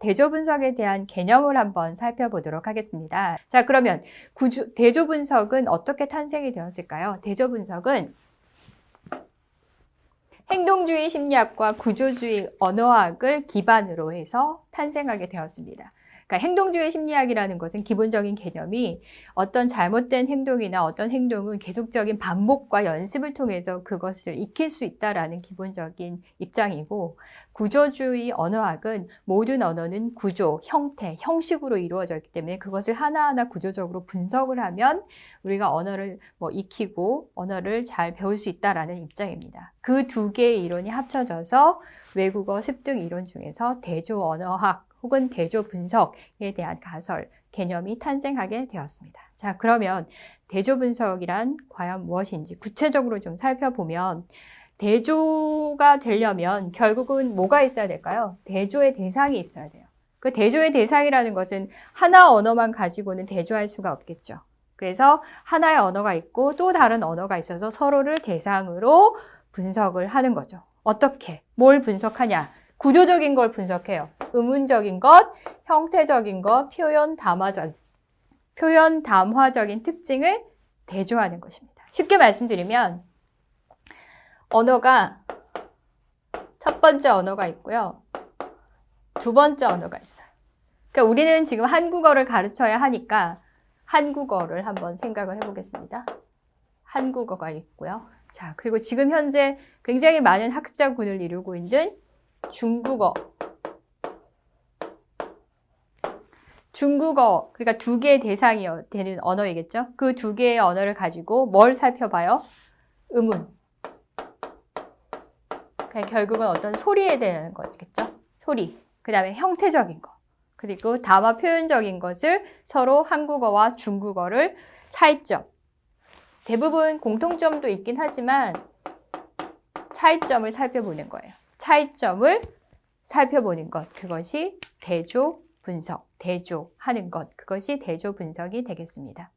대조 분석에 대한 개념을 한번 살펴보도록 하겠습니다. 자, 그러면 구조, 대조 분석은 어떻게 탄생이 되었을까요? 대조 분석은 행동주의 심리학과 구조주의 언어학을 기반으로 해서 탄생하게 되었습니다. 그러니까 행동주의 심리학이라는 것은 기본적인 개념이 어떤 잘못된 행동이나 어떤 행동은 계속적인 반복과 연습을 통해서 그것을 익힐 수 있다라는 기본적인 입장이고 구조주의 언어학은 모든 언어는 구조, 형태, 형식으로 이루어져 있기 때문에 그것을 하나하나 구조적으로 분석을 하면 우리가 언어를 뭐 익히고 언어를 잘 배울 수 있다라는 입장입니다. 그 두 개의 이론이 합쳐져서 외국어 습득 이론 중에서 대조 언어학 혹은 대조 분석에 대한 가설 개념이 탄생하게 되었습니다. 자, 그러면 대조 분석이란 과연 무엇인지 구체적으로 좀 살펴보면 대조가 되려면 결국은 뭐가 있어야 될까요? 대조의 대상이 있어야 돼요. 그 대조의 대상이라는 것은 하나 언어만 가지고는 대조할 수가 없겠죠. 그래서 하나의 언어가 있고 또 다른 언어가 있어서 서로를 대상으로 분석을 하는 거죠. 어떻게? 뭘 분석하냐? 구조적인 걸 분석해요. 의문적인 것, 형태적인 것, 표현 담화적, 표현 담화적인 특징을 대조하는 것입니다. 쉽게 말씀드리면 언어가 첫 번째 언어가 있고요. 두 번째 언어가 있어요. 그러니까 우리는 지금 한국어를 가르쳐야 하니까 한국어를 한번 생각을 해보겠습니다. 한국어가 있고요. 자, 그리고 지금 현재 굉장히 많은 학자군을 이루고 있는 중국어. 중국어, 그러니까 두 개의 대상이 되는 언어이겠죠? 그 두 개의 언어를 가지고 뭘 살펴봐요? 음운. 그냥 결국은 어떤 소리에 대한 거겠죠? 소리. 그 다음에 형태적인 거. 그리고 담화 표현적인 것을 서로 한국어와 중국어를 차이점. 대부분 공통점도 있긴 하지만 차이점을 살펴보는 거예요. 차이점을 살펴보는 것. 그것이 대조 분석, 대조하는 것. 그것이 대조 분석이 되겠습니다.